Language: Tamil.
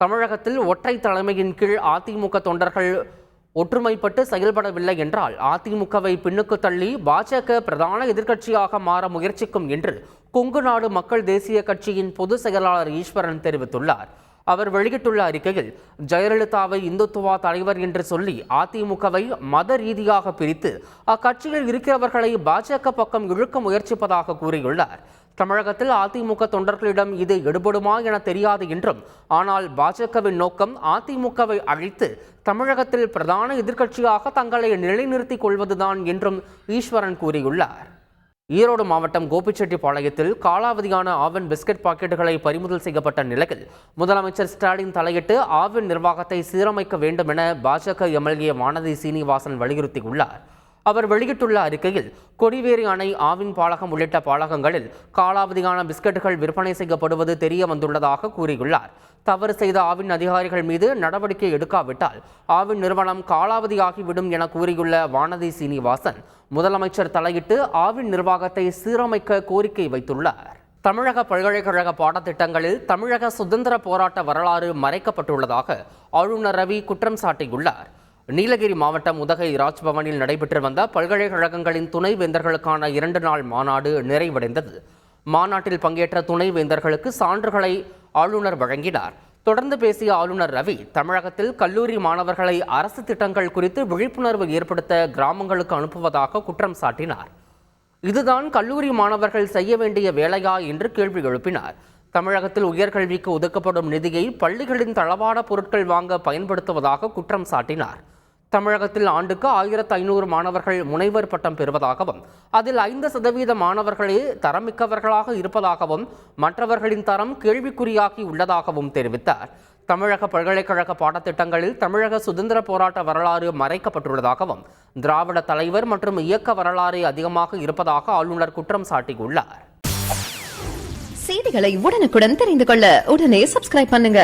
தமிழகத்தில் ஒற்றை தலைமையின் கீழ் அதிமுக தொண்டர்கள் ஒற்றுமைப்பட்டு செயல்படவில்லை என்றால் அதிமுகவை பின்னுக்கு தள்ளி பாஜக பிரதான எதிர்க்கட்சியாக மாற முயற்சிக்கும் என்று கொங்கு நாடு மக்கள் தேசிய கட்சியின் பொதுச் செயலாளர் ஈஸ்வரன் தெரிவித்துள்ளார். அவர் வெளியிட்டுள்ள அறிக்கையில் ஜெயலலிதாவை இந்துத்துவா தலைவர் என்று சொல்லி அதிமுகவை மத ரீதியாக பிரித்து அக்கட்சியில் இருக்கிறவர்களை பாஜக பக்கம் இழுக்க முயற்சிப்பதாக கூறியுள்ளார். தமிழகத்தில் அதிமுக தொண்டர்களிடம் இது எடுபடுமா என தெரியாது என்றும் ஆனால் பாஜகவின் நோக்கம் அதிமுகவை அழித்து தமிழகத்தில் பிரதான எதிர்க்கட்சியாக தங்களை நிலைநிறுத்திக் கொள்வதுதான் என்றும் ஈஸ்வரன் கூறியுள்ளார். ஈரோடு மாவட்டம் கோபிச்செட்டிப்பாளையத்தில் காலாவதியான ஆவின் பிஸ்கட் பாக்கெட்டுகளை பறிமுதல் செய்யப்பட்ட நிலையில் முதலமைச்சர் ஸ்டாலின் தலையிட்டு ஆவின் நிர்வாகத்தை சீரமைக்க வேண்டும் என பாஜக எம்எல்ஏ வானதி சீனிவாசன் வலியுறுத்தியுள்ளார். அவர் வெளியிட்டுள்ள அறிக்கையில் கொடிவேரி அணை ஆவின் பாலகம் உள்ளிட்ட பாலகங்களில் காலாவதியான பிஸ்கட்டுகள் விற்பனை செய்யப்படுவது தெரிய வந்துள்ளதாக கூறியுள்ளார். தவறு செய்த ஆவின் அதிகாரிகள் மீது நடவடிக்கை எடுக்காவிட்டால் ஆவின் நிறுவனம் காலாவதியாகிவிடும் என கூறியுள்ள வானதி சீனிவாசன் முதலமைச்சர் தலையிட்டு ஆவின் நிர்வாகத்தை சீரமைக்க கோரிக்கை வைத்துள்ளார். தமிழக பல்கலைக்கழக பாடத்திட்டங்களில் தமிழக சுதந்திர போராட்ட வரலாறு மறைக்கப்பட்டுள்ளதாக ஆளுநர் ரவி குற்றம் சாட்டியுள்ளார். நீலகிரி மாவட்டம் உதகை ராஜ்பவனில் நடைபெற்று வந்த பல்கலைக்கழகங்களின் துணைவேந்தர்களுக்கான இரண்டு நாள் மாநாடு நிறைவடைந்தது. மாநாட்டில் பங்கேற்ற துணைவேந்தர்களுக்கு சான்றுகளை ஆளுநர் வழங்கினார். தொடர்ந்து பேசிய ஆளுநர் ரவி தமிழகத்தில் கல்லூரி மாணவர்களை அரசு திட்டங்கள் குறித்து விழிப்புணர்வு ஏற்படுத்த கிராமங்களுக்கு அனுப்புவதாக குற்றம் சாட்டினார். இதுதான் கல்லூரி மாணவர்கள் செய்ய வேண்டிய வேலையா என்று கேள்வி எழுப்பினார். தமிழகத்தில் உயர்கல்விக்கு ஒதுக்கப்படும் நிதியை பள்ளிகளின் தளவாட பொருட்கள் வாங்க பயன்படுத்துவதாக குற்றம் சாட்டினார். தமிழகத்தில் ஆண்டுக்கு ஆயிரத்து ஐநூறு மாணவர்கள் முனைவர் பட்டம் பெறுவதாகவும் அதில் ஐந்து சதவீத மாணவர்களே தரமிக்கவர்களாக இருப்பதாகவும் மற்றவர்களின் தரம் கேள்விக்குறியாகி உள்ளதாகவும் தெரிவித்தார். தமிழக பல்கலைக்கழக பாடத்திட்டங்களில் தமிழக சுதந்திர போராட்ட வரலாறு மறைக்கப்பட்டுள்ளதாகவும் திராவிட தலைவர் மற்றும் இயக்க வரலாறு அதிகமாக இருப்பதாக ஆளுநர் குற்றம் சாட்டியுள்ளார். செய்திகளை உடனுக்குடன் தெரிந்து கொள்ள உடனே சப்ஸ்கிரைப் பண்ணுங்க.